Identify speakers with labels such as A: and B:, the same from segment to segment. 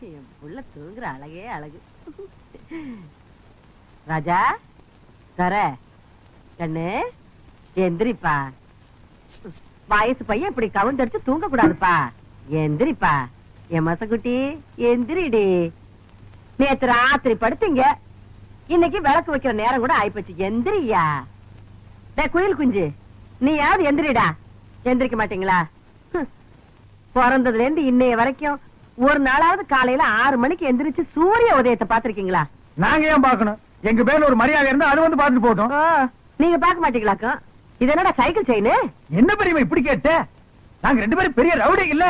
A: என் புள்ள தூங்குற அழகே அழகு. ராஜா தர. கண்ணு எந்திரிப்பா. வயசு பையன் இப்படி கவுந்தடிச்சு தூங்க கூடாதுப்பா எந்திரிப்பா. என் மசக்குட்டி எந்திரிடி. நேத்து ராத்திரி படுத்தீங்க. இன்னைக்கு விளக்கு வைக்கிற நேரம் கூட ஆயிப்போச்சு. எந்திரியா. குயில் குஞ்சு. நீ யாவது எந்திரிடா. எந்திரிக்க மாட்டீங்களா? பிறந்ததுல இருந்து இன்னைய வரைக்கும் ஒரு நாளாவது காலையில ஆறு மணிக்கு எந்திரிச்சு சூரிய உதயத்தை பாத்திருக்கீங்களா
B: நாங்க ஏன் பார்க்கணும்? எங்க பேர்ல ஒரு மரியாதை இருந்தா அது வந்து பார்த்துட்டு போட்டோம்
A: நீங்க பார்க்க மாட்டீங்களாக்கும்? இது என்னடா சைக்கிள் செயின்
B: என்ன பெரியமா இப்படி கேட்ட? நாங்க ரெண்டு பேரும் பெரிய ரவுடி இல்ல?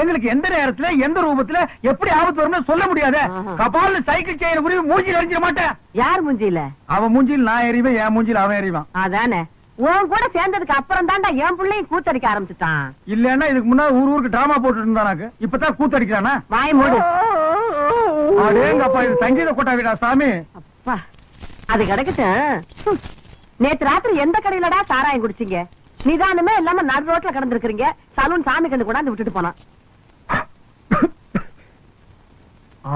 B: எங்களுக்கு எந்த நேரத்துல எந்த ரூபத்துல எப்படி ஆபத்து வரும்னு சொல்ல முடியாது.
A: ஆஹா.
B: கபால்ல சைக்கிள் செயின் உரிமை மூஞ்சில அடிச்சிட மாட்டேன்.
A: யார் மூஞ்சியில?
B: அவன் மூஞ்சில் நான் எறிவேன் என் மூஞ்சில் அவன் எறிவான்
A: அதானே. உன் கூட சேர்ந்ததுக்கு அப்புறம் தான்டா என் பிள்ளையும் கூத்தடிக்க ஆரம்பிச்சுட்டான்.
B: இல்லன்னா இதுக்கு முன்னாடி ஊர் ஊருக்கு டிராமா போட்டுட்டு இருந்தானாக்கு இப்பதான் கூத்தடிக்கிறானா?
A: வாய் மூடு.
B: அடேங்கப்பா இது சங்கீத கொட்டாவிடா சாமி.
A: அப்பா அது கிடக்கட்டும். நேத்து ராத்திரி எந்த கடையிலடா சாராயம் குடிச்சீங்க? நிதானமே இல்லாம நடு ரோட்ல கிடந்திருக்கிறீங்க. சலூன் சாமி கண்டு கொண்டாந்து விட்டுட்டு போனான்.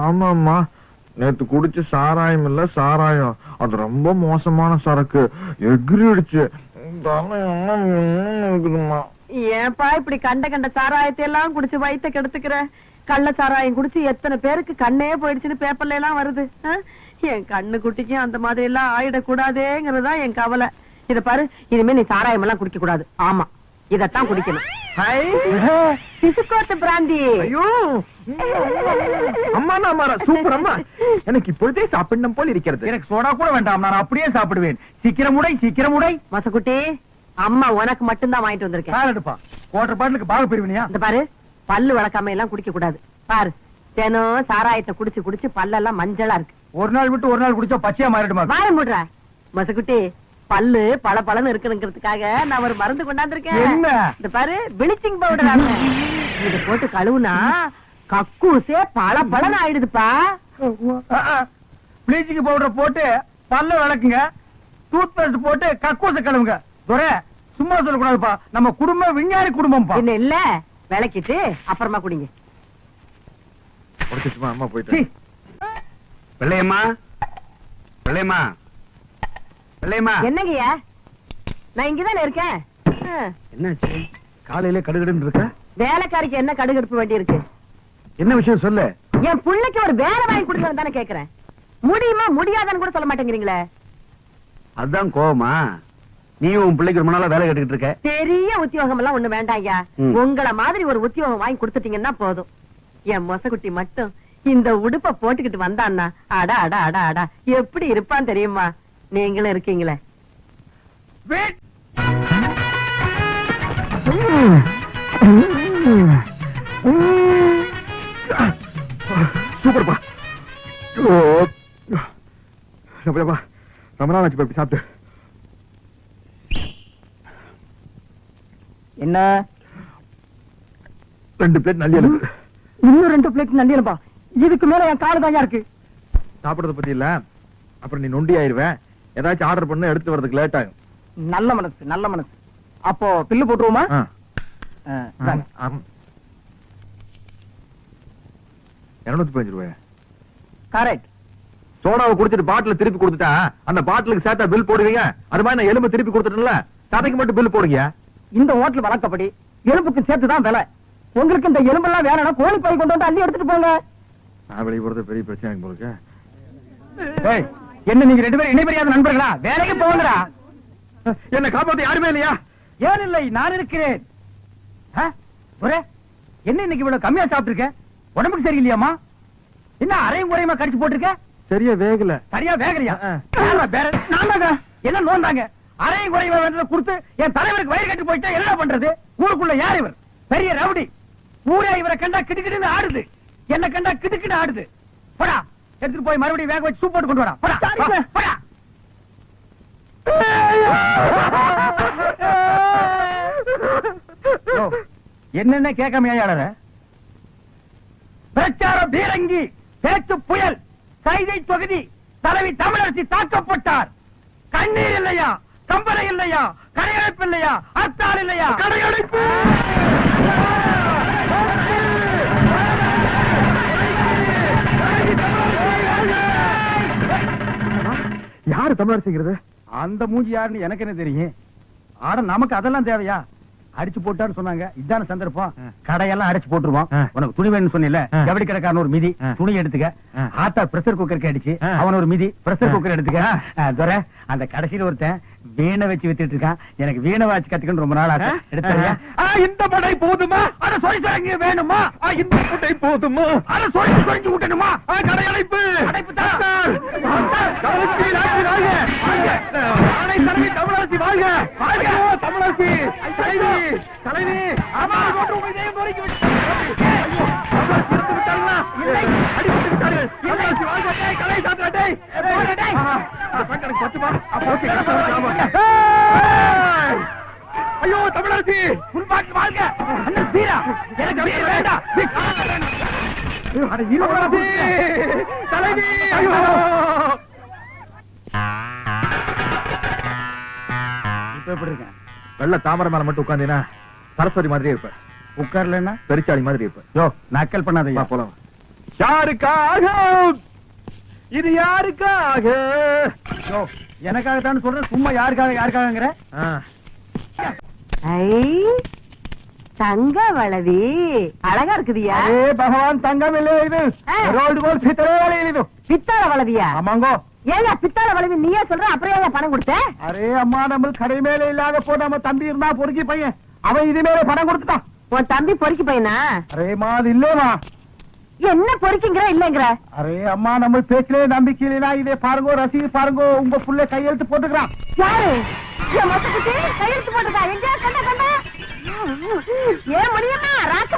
C: ஆமாம்மா. நேத்து குடிச்ச சாராயம் இல்ல சாராயம். அது ரொம்ப மோசமான சரக்கு. எகிரிடுச்சு தலை எல்லாம்
A: ஏன்பா இப்படி கண்ட கண்ட சாராயத்தை எல்லாம் குடிச்சு வயித்த கெடுத்துக்கிற? கள்ள சாராயம் குடிச்சு எத்தனை பேருக்கு கண்ணே போயிடுச்சுன்னு பேப்பர்ல எல்லாம் வருது. என் கண்ணு குட்டிக்கும் அந்த மாதிரி எல்லாம் ஆயிடக்கூடாதேங்கிறதா என் கவலை. இத பாரு இனிமே நீ சாராயம் எல்லாம் குடிக்க கூடாது ஆமா. இதத்தான் குடிக்கணும். சிசுக்கோட்டு பிராந்தி.
C: ஐயோ. அம்மா நான் சூப்பர் அம்மா. எனக்கு இப்பொழுதே சாப்பிடணும் போல் இருக்கிறது.
B: எனக்கு சோடா கூட வேண்டாம் நான் அப்படியே சாப்பிடுவேன். சீக்கிரம் உடை சீக்கிரம் உடை.
A: மசக்குட்டி அம்மா உனக்கு மட்டும்தான் வாங்கிட்டு வந்திருக்கேன்.
B: கார் எடுப்பா. குவார்டர் பாட்டிலுக்கு பாக பிரிவினியா?
A: இந்த பாரு பல்லு விளக்காம எல்லாம் குடிக்க கூடாது. பாரு தினம் சாராயத்தை குடிச்சு குடிச்சு பல்லெல்லாம் மஞ்சளா இருக்கு.
B: ஒரு நாள் விட்டு ஒரு நாள் குடிச்சா பச்சையா மாறிடுமா?
A: வாய மூடுற மசக்குட்டி பல்லு பல பலன்னு இருக்குங்கிறதுக்காக நான் ஒரு மருந்து கொண்டாந்துருக்கேன்.
B: என்ன?
A: இந்த பாரு பிளிச்சிங் பவுடர் இது போட்டு கழுவுனா கக்கூசே பல பலன்னு ஆயிடுதுப்பா.
B: ப்ளீச்சிங் பவுடர் போட்டு பல்ல விளக்குங்க. டூத் பேஸ்ட் போட்டு கக்கூச கழுவுங்க. துரை சும்மா சொல்லக்கூடாதுப்பா. நம்ம குடும்பம் விஞ்ஞானி குடும்பம்ப்பா.
A: என்ன இல்ல. விளக்கிட்டு அப்புறமா குடிங்க.
C: அம்மா போயிட்டு
D: வெள்ளையம்மா? வெள்ளையம்மா?
A: என்னங்கய்யா? நான் இங்கதானே இருக்கேன்.
D: என்னாச்சு?
B: காலையில கடுகடுன்னு இருக்க?
A: வேலைக்காரிக்கு என்ன கடுகு எடுப்பு வேண்டி இருக்கு
B: என்ன விஷயம் சொல்லு.
A: என் பிள்ளைக்கு ஒரு வேலை வாங்கி கொடுக்கணும் தானே கேக்குறேன். முடியுமா முடியாதான்னு கூட சொல்ல மாட்டேங்கிறீங்களே?
D: அதுதான் கோவமா. நீ உன் பிள்ளைக்கு ரொம்ப நாளா வேலை கேட்டுக்கிட்டு இருக்க.
A: பெரிய உத்தியோகம் எல்லாம் ஒண்ணு வேண்டாம் ஐயா
D: ம்.
A: உங்கள மாதிரி ஒரு உத்தியோகம் வாங்கி கொடுத்துட்டீங்கன்னா போதும். என் மொசக்குட்டி மட்டும் இந்த உடுப்ப போட்டுக்கிட்டு வந்தான்னா அடா அடா அடா அடா. எப்படி இருப்பான் தெரியுமா? நீங்களும் இருக்கீங்களே.
C: சூப்பர்ப்பா. ரொம்ப நாள் ஆச்சு இப்படி சாப்பிட்டு.
B: என்ன?
C: ரெண்டு பிளேட் நல்லி இருக்கு.
B: இன்னும் ரெண்டு பிளேட் நண்டியலப்பா இதுக்கு மேல என் காலு தாங்க இருக்கு.
C: சாப்பிடறத பத்தி இல்ல. அப்புறம் நீ நொண்டி ஆயிருவேன் ஏதாச்சும் ஆர்டர் பண்ண எடுத்து வரதுக்கு லேட் ஆகும்.
B: நல்ல மனசு நல்ல மனசு. அப்போ பில்லு போட்டுருவோமா.
C: இருநூத்தி பதினஞ்சு ரூபாய்?
B: கரெக்ட்
C: சோடாவை குடிச்சிட்டு பாட்டில திருப்பி கொடுத்துட்டா அந்த பாட்டிலுக்கு சேர்த்தா பில் போடுவீங்க? அது மாதிரி நான் எலும்பு திருப்பி கொடுத்துட்டேன்ல சதைக்கு மட்டும் பில் போடுங்க
B: இந்த ஹோட்டல் வழக்கப்படி எலும்புக்கு சேர்த்து தான் விலை. உங்களுக்கு இந்த எலும்பெல்லாம் வேணும்னா கோழி பை கொண்டு வந்து அள்ளி எடுத்துட்டு போங்க.
C: நான் வெளியே போறது பெரிய பிரச்சனை போலுக்கு
B: ஏய், என்ன நீங்க ரெண்டு பேரும் இணைபெரியாத நண்பர்களா? வேலைக்கு போங்கடா.
C: என்ன காப்பாத்த யாருமே இல்லையா?
B: ஏன் இல்லை? நான் இருக்கிறேன். என்ன இன்னைக்கு இவ்வளவு கம்மியா சாப்பிட்டிருக்க? உடம்புக்கு சரியில்லையாமா என்ன அரையும் குறையுமா கடிச்சு போட்டிருக்க?
C: சரியா வேகல.
B: சரியா வேகலையா?
C: ஆ.
B: யாரா வேற? நான் தாங்க. என்ன நோந்தாங்க? அரையும் குறையுமா வேண்டதை கொடுத்து என் தலைவருக்கு வயிறு கட்டி போயிட்டா என்ன பண்றது? ஊருக்குள்ள யார் இவர்? பெரிய ரவுடி. ஊரே இவரை கண்டா கிடுக்கிடுன்னு ஆடுது. என்ன கண்டா கிடுக்கிட்டு ஆடுது. போடா. எடுத்துட்டு போய் மறுபடியும் வேக வச்சு சூப் போட்டு கொண்டு வரா. என்னென்ன கேட்காம ஏன் பிரச்சார பீரங்கி பேச்சு புயல் கைதை தொகுதி தலைவி தமிழரசி தாக்கப்பட்டார். கண்ணீர் இல்லையா? கம்பளை இல்லையா? கடையடைப்பு இல்லையா? அர்த்தால் இல்லையா? கடையடைப்பு!
C: தமிழரசிங்கிறது
B: அந்த மூஞ்சி யாருன்னு எனக்கு என்ன தெரியும் ஆட நமக்கு அதெல்லாம் தேவையா அடிச்சு போட்டான்னு சொன்னாங்க இதான சந்தர்ப்பம். கடையெல்லாம் அடிச்சு போட்டுருவோம். உனக்கு துணி வேணும்னு சொன்னில. ஜவுளி கடைக்காரன் ஒரு மிதி. துணி எடுத்துக்க. ஆத்தா பிரஷர் குக்கருக்கு அடிச்சு. அவன் ஒரு மிதி பிரஷர். குக்கர் எடுத்துக்க துரை அந்த கடைசியில ஒருத்தன் வீணை வச்சு வித்துட்டு இருக்கான் எனக்கு வீணை வாச்சு கத்துக்கணும் ரொம்ப நாள் ஆச்சு எடுத்தாரியா
C: இந்த படை போதுமா? அட சொல்லி தரங்க வேணுமா? இந்த படை போதுமா? அட சொல்லி சொல்லி விட்டணுமா? கடை அடைப்பு.
B: அடைப்பு தான்.
C: தமிழரசி ராஜி வாழ்க ஆணை தலைவி தமிழரசி வாழ்க வாழ்க தமிழரசி. தலைவி தலைவி. போட்டு விட்டு ஐயோ, தமிழரசி. தமிழரசி வாழ்க
B: அண்ணன் வீரா. எனக்கு வீர வேண்டாம்
C: தலைவி
B: இப்ப எப்படி இருக்கேன்?
C: வெள்ள தாமரை மேல மட்டும் உட்காந்தீங்கன்னா சரஸ்வதி மாதிரி இருப்ப
B: உட்கார்லன்னா
C: பெருச்சாளி மாதிரி இருப்ப.
B: யோ நக்கல் பண்ணாதயா
C: வா, போலாம். யாருக்காக? இது யாருக்காக?
B: யோ எனக்காகத்தான் சொல்றேன் சும்மா யாருக்காக யாருக்காகங்கிற?
A: ஐ தங்க வளவி. அழகா இருக்குதியா?
B: அரே பகவான் தங்கம் இல்லை இது.
A: ஆ.
B: ரோல்டு போல் சித்தரே இது.
A: பித்தாள வளவியா?
B: ஆமாங்கோ.
A: ஏங்க பித்தாள வளவி நீயே சொல்ற அப்புறம் ஏங்க பணம் கொடுத்த?
B: அரே அம்மா நம்ம கடை மேல இல்லாத போ நம்ம தம்பி இருந்தா பொறுக்கி பையன். அவன் இது மேல பணம் கொடுத்துட்டான்.
A: உன் தம்பி பொறுக்கி பையனா?
B: அரேமா அது இல்லேமா
A: என்ன பொறுக்கிங்கிற இல்லங்கிற?
B: அரே அம்மா நம்ம பேச்சிலே நம்பிக்கை இல்லைனா இதே பாருங்கோ ரசீது பாருங்கோ உங்க புள்ள கையெழுத்து போட்டுக்கிறான்.
A: யாரு? என் கையெழுத்து போட்டுக்கா. எங்க ஏன் முடியம்மா ராக்கம்மா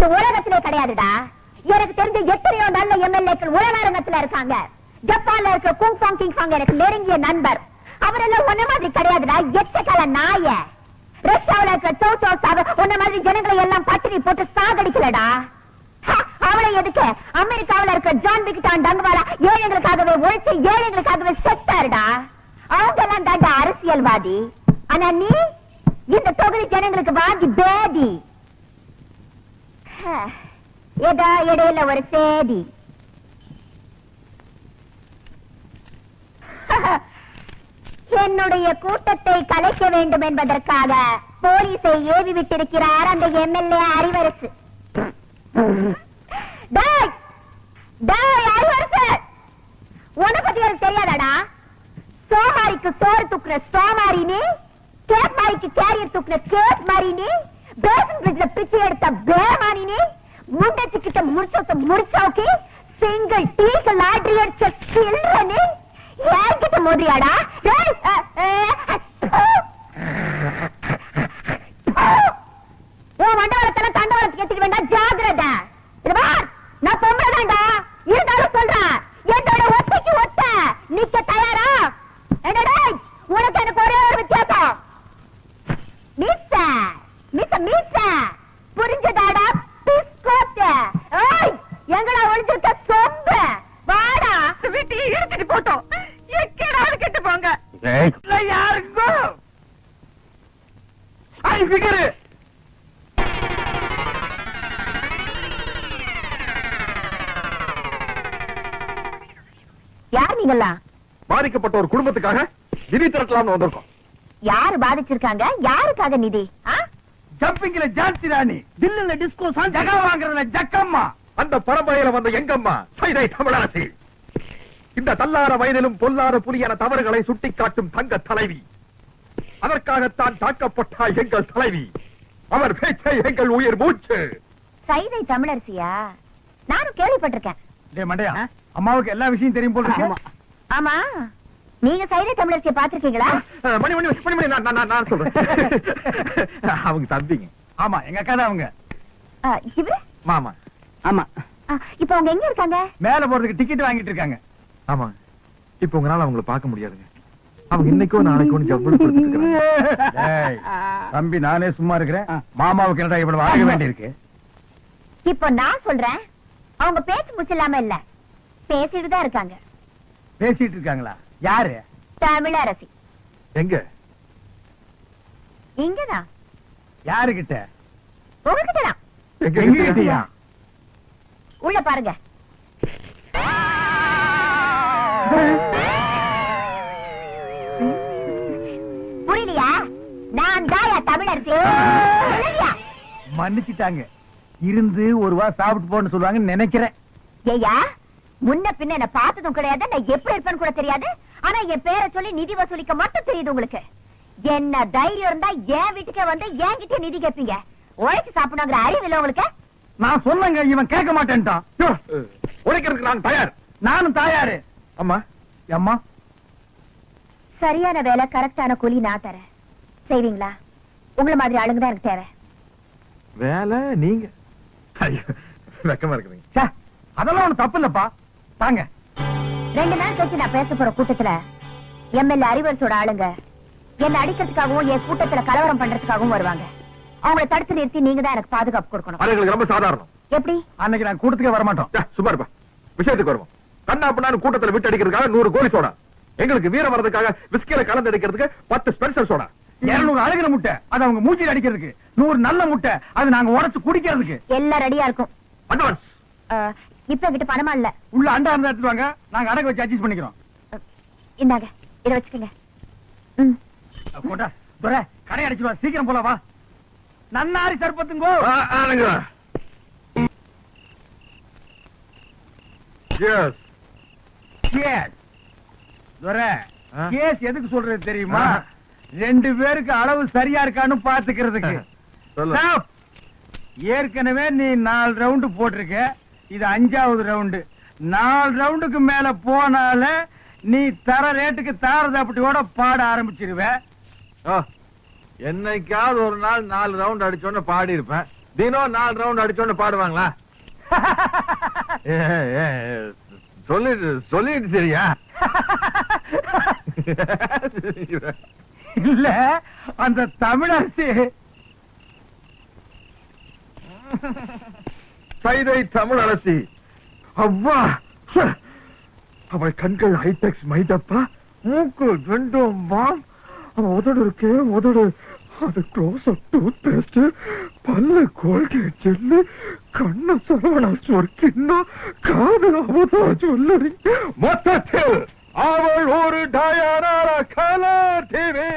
E: இந்த உலகத்திலே கிடையாதுடா. எனக்கு தெரிஞ்ச எத்தனையோ நல்ல எம்எல்ஏக்கள் உலகத்துல இருக்காங்க. ஜப்பான்ல இருக்க குங் ஃபாங் கிங் ஃபாங் எனக்கு நெருங்கிய நண்பர். அவரெல்லாம் ஒன்ன மாதிரி கிடையாதுடா. எச்சக்கால நாய. ரஷ்யாவில இருக்க சௌ சௌ சாவ உன்ன மாதிரி ஜனங்களை எல்லாம் பட்டினி போட்டு சாகடிக்கலடா. அவளை எதுக்கு? அமெரிக்காவில இருக்க ஜான் விக்டான் டங்குவாலா ஏழைகளுக்காகவே உழைச்சு ஏழைகளுக்காகவே செத்தாருடா. அவங்க எல்லாம் தாண்டா அரசியல்வாதி. ஆனா நீ இந்த தொகுதி ஜனங்களுக்கு வாதி பேதி. ஏதோ இடையில ஒரு சேதி என்னுடைய கூட்டத்தை கலைக்க வேண்டும் என்பதற்காக போலீஸை ஏவி விட்டிருக்கிறார் அந்த எம்எல்ஏ அறிவரசு டேய்! டேய், பத்தி எனக்கு தெரியாதாடா? சோமாரிக்கு சோறு தூக்குற சோமாரி கேப் மாரிக்கு கேரியர் தூக்குற கேப் மாரி பேசன் பிரிட்ஜ்ல பிச்சை எடுத்த பேமானி நீ கிட்ட முடிச்ச சிங்கிள் டீக்கு லாட்ரி அடிச்ச சில்ற நீ என்கிட்ட மோதிரியாடா உன் மண்டவளத்தெல்லாம் தண்டவளத்துக்கு வேண்டாம் நான் பொம்பளைதான்டா. இருந்தாலும் சொல்றேன் என்னோட ஒத்தைக்கு ஒத்த. நிக்க தயாரா? என்னடா உனக்கு எனக்கு ஒரே ஒரு வித்தியாசம். மிஸ் மிஸ் மிஸ் புரிஞ்சதாடா? பிஸ்கோட் ஏய் எங்கடா ஒளிஞ்சிருக்க சொம்பு வாடா.
A: வீட்டு எடுத்துட்டு போட்டோம். எக்கடா கெட்டு போங்க?
B: யாருக்கும் ஐ ஃபிகர்
E: யார் நீங்கெல்லாம்
C: பாதிக்கப்பட்ட ஒரு குடும்பத்துக்காக நிதி திரட்டலாம்னு வந்திருக்கோம்.
E: யாரு பாதிச்சிருக்காங்க? யாருக்காக நிதி? ஆ?
B: ஜம்பிங்ல ஜான்சி ராணி. தில்லுல டிஸ்கோ சான் ஜகா வாங்குறதுல ஜக்கம்மா.
C: அந்த பரம்பரையில வந்த எங்கம்மா? சைதை தமிழரசி. இந்த தள்ளார வயதிலும் பொல்லாத புலியான தவறுகளை சுட்டிக்காட்டும் தங்க தலைவி. அதற்காகத்தான் தாக்கப்பட்டாய் எங்கள் தலைவி. அவர் பேச்சை எங்கள் உயிர் மூச்சு.
E: சைதை தமிழரசியா? நானும் கேள்விப்பட்டிருக்கேன்.
B: டேய் மண்டையா அம்மாவுக்கு எல்லா விஷயம் தெரியும் போல இருக்கு.
E: ஆமா. நீங்க சைதை தமிழரசியை பாத்திருக்கீங்களா
C: மணி மணி மணி மணி நான் நான், சொல்றேன். அவங்க தம்பிங்க.
B: ஆமா எங்க அக்கா தான் அவங்க.
E: இவரு?
C: மாமா.
B: ஆமா.
E: இப்ப அவங்க எங்க இருக்காங்க?
B: மேல போறதுக்கு டிக்கெட் வாங்கிட்டு இருக்காங்க.
C: ஆமா. இப்ப உங்களால அவங்கள பார்க்க முடியாதுங்க. அவங்க இன்னைக்கோ நாளைக்கோ.
B: டேய், தம்பி நானே சும்மா இருக்கிறேன். மாமாவுக்கு என்னடா இவ்வளவு வாங்க வேண்டியிருக்கு?
E: இப்போ நான் சொல்றேன் அவங்க பேச்சு முச்சில்லாம இல்ல. பேசிட்டு தான் இருக்காங்க.
B: பேசிட்டு இருக்காங்களா? யாரு?
E: தமிழரசி.
C: எங்க?
E: இங்கதான்
B: யாருகிட்ட?
E: உங்ககிட்ட தான்
C: எங்க
B: எங்க கிட்டயா
E: உள்ள பாருங்க. புரியலையா நான் தாயா தமிழரசி?
B: மன்னிச்சிட்டாங்க. இருந்து ஒரு வா சாப்பிட்டு போன்னு சொல்லுவாங்கன்னு நினைக்கிறேன்.
E: ஏய்யா முன்ன பின்ன என்ன பார்த்ததும் கிடையாது. நான் எப்படி இருப்பேன்னு கூட தெரியாது. ஆனா என் பேரை சொல்லி நிதி வசூலிக்க மட்டும் தெரியுது உங்களுக்கு. என்ன தைரியம் இருந்தா என் வீட்டுக்கே வந்து என்கிட்ட நிதி கேட்பீங்க. உழைச்சு சாப்பிடணுங்கிற அறிவு இல்ல உங்களுக்கு?
B: நான் சொன்னங்க இவன் கேட்க மாட்டேன்ட்டான். யோ,
C: உழைக்கிறதுக்கு நான் தயார்.
B: நானும் தாயாரு.
C: அம்மா
B: அம்மா
E: சரியான வேலை கரெக்டான கூலி நான் தரேன். செய்வீங்களா? உங்கள மாதிரி ஆளுங்க தான் எனக்கு தேவை.
C: வேலை நீங்க. வெக்கமா இருக்குதுங்க
B: அதெல்லாம் ஒண்ணு தப்பு இல்லப்பா. தாங்க.
E: ரெண்டு நாள் கழிச்சு நான் பேச போற கூட்டத்துல எம்எல்ஏ அறிவரசோட ஆளுங்க என்ன அடிக்கிறதுக்காகவும் என் கூட்டத்துல கலவரம் பண்றதுக்காகவும் வருவாங்க. அவங்கள தடுத்து நிறுத்தி நீங்க தான் எனக்கு பாதுகாப்பு கொடுக்கணும்.
C: அது எங்களுக்கு ரொம்ப சாதாரணம்.
E: எப்படி?
B: அன்னைக்கு நான் கூட்டத்துக்கே வர மாட்டோம்
C: ச்சே, சும்மா இருப்பா. விஷயத்துக்கு வருவோம். கண்ணா பண்ணான்னு கூட்டத்துல விட்டு அடிக்கிறதுக்காக நூறு கோழி சோடா. எங்களுக்கு வீரம் வர்றதுக்காக விஸ்கில கலந்து அடிக்கிறதுக்கு பத்து ஸ்பெஷல் சோடா.
B: இருநூறு அழுகிற முட்டை அது அவங்க மூச்சில் அடிக்கிறதுக்கு. நூறு நல்ல முட்டை அது நாங்க உடைச்சு குடிக்கிறதுக்கு.
E: எல்லாம் ரெடியா இருக்கும்.
C: அட்வான்ஸ்.
E: இப்ப என்கிட்ட பணமா இல்ல?
B: உள்ள அண்டா இருந்தா எடுத்துட்டு வாங்க. நாங்க அடகு வச்சு அட்ஜஸ்ட் பண்ணிக்கிறோம்.
E: இந்தாங்க இத வச்சுக்கோங்க. ம்.
B: கொண்டா துரை கடை அடிச்சுவா சீக்கிரம் போல வா. நன்னாரி சர்பத்துங்கோ.
C: Yes.
B: கேஸ் துரை? கேஸ் எதுக்கு சொல்றது தெரியுமா. ரெண்டு பேருக்கு அளவு சரியா இருக்கான்னு பாத்துக்கிறதுக்கு. ஏற்கனவே நீ நாலு ரவுண்டு போட்டிருக்க. இது அஞ்சாவது ரவுண்டு நாலு ரவுண்டுக்கு மேல போனால நீ தர ரேட்டுக்கு தாரதாப்பட்டியோட பாட ஆரம்பிச்சிருவ.
C: என்னைக்காவது ஒரு நாள் நாலு ரவுண்ட் அடிச்சோன்னு பாடி இருப்பேன் தினம் நாலு ரவுண்ட் அடிச்சோன்னு பாடுவாங்களா? சொல்லிட்டு சொல்லிட்டு சரியா
B: இல்ல அந்த தமிழரசி.
C: சைதை தமிழ் அரசி. அவ்வா! அவள் கண்கள் ஹைடெக்ஸ் மைதப்பா மூக்கு ரெண்டும் வாம். அவன் உதடு இருக்கே உதடு. அது க்ளோஸ் அப் டூத் பேஸ்ட் பல்ல கோல்கேட் ஜெல்லு கண்ண சரவணா சொர்க்கின்னா காது அவதா சொல்லி மொத்தத்தில் அவள் ஒரு டயரார கலர் டிவி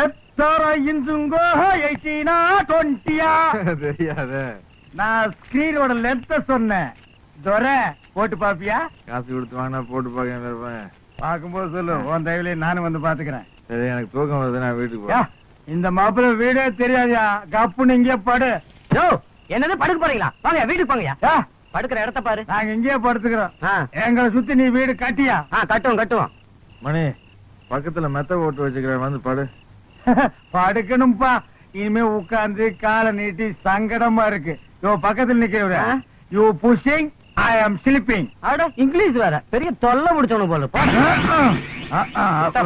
B: எத்தர இந்துங்கோ எயிட்டீனா டுவெண்ட்டியா?
C: தெரியாத.
B: நான் ஸ்கிரீனோட லென்த்த சொன்னேன். துரை போட்டு பாப்பியா?
C: காசு கொடுத்து வாங்கினா போட்டு இருப்பேன்
B: பார்க்கும்போது சொல்லு உன் தயவுலயே நானும் வந்து பாத்துக்கிறேன்
C: சரி எனக்கு தூக்கம் வருது நான் வீட்டுக்கு போறேன்.
B: இந்த மாப்பிள்ளை வீடே தெரியாதியா? கப்புன்னு இங்கே படு.
A: யோ என்னது படுக்க போறீங்களா? வாங்க வீட்டுக்கு போங்கயா படுக்கிற இடத்த பாரு.
B: நாங்க இங்கேயே படுத்துக்கிறோம். எங்களை சுத்தி நீ வீடு கட்டியா?
A: ஆ கட்டுவோம் கட்டுவோம்.
C: மணி பக்கத்துல மெத்த போட்டு வச்சுக்கிறேன் வந்து படு.
B: படுக்கணும்பா. இனிமே உட்கார்ந்து காலை நீட்டி சங்கடமா இருக்கு. யோ பக்கத்துல நிக்கிறவர? யூ புஷிங் ஐ ஆம் ஸ்லீப்பிங்
A: அட இங்கிலீஷ் வேற. பெரிய தொல்லை முடிச்சவனு போல.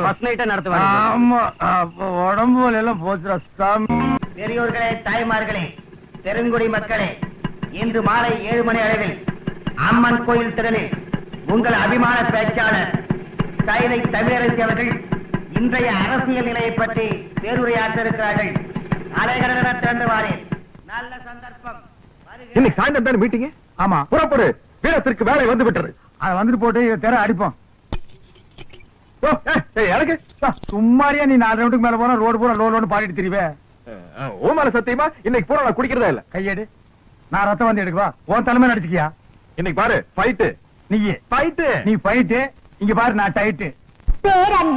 A: ஃபர்ஸ்ட் நைட்டே நடத்துவாங்க
B: ஆமா அப்ப உடம்பு வலி எல்லாம் போச்சுடா சாமி.
F: பெரியோர்களே தாய்மார்களே பெருங்குடி மக்களே இன்று மாலை ஏழு மணி அளவில் அம்மன் கோயில் திறனில் உங்கள் அபிமான பேச்சாளர் கைலை தமிழரசி அவர்கள் இன்றைய அரசியல் நிலையை பற்றி பேருரையாற்ற இருக்கிறார்கள் அலைகடன திறந்து வாரேன். நல்ல சந்தர்ப்பம்.
C: இன்னைக்கு சாயந்தரம் தானே மீட்டிங்
B: ஆமா.
C: புறப்படு. வீரத்திற்கு வேலை வந்து விட்டது.
B: அத வந்துட்டு போட்டு தெர அடிப்போம்.
C: எனக்கு
B: சும்மாரியா நீ நாலு ரவுண்டுக்கு மேல போனா ரோடு பூரா லோ லோன்னு பாடிட்டு திரிவே.
C: ஓ மேல சத்தியமா? இன்னைக்கு பூரா நான் குடிக்கிறதா இல்ல.
B: கையெடு. நான் ரத்தம் வந்து எடுக்கவா? உன் தலைமை நடிச்சுக்கியா
C: இன்னைக்கு பாரு ஃபைட்டு
B: நீ
C: ஃபைட்டு
B: நீ போயிட்டு இங்க பாரு நான் டைட்டு
E: பேரன்பு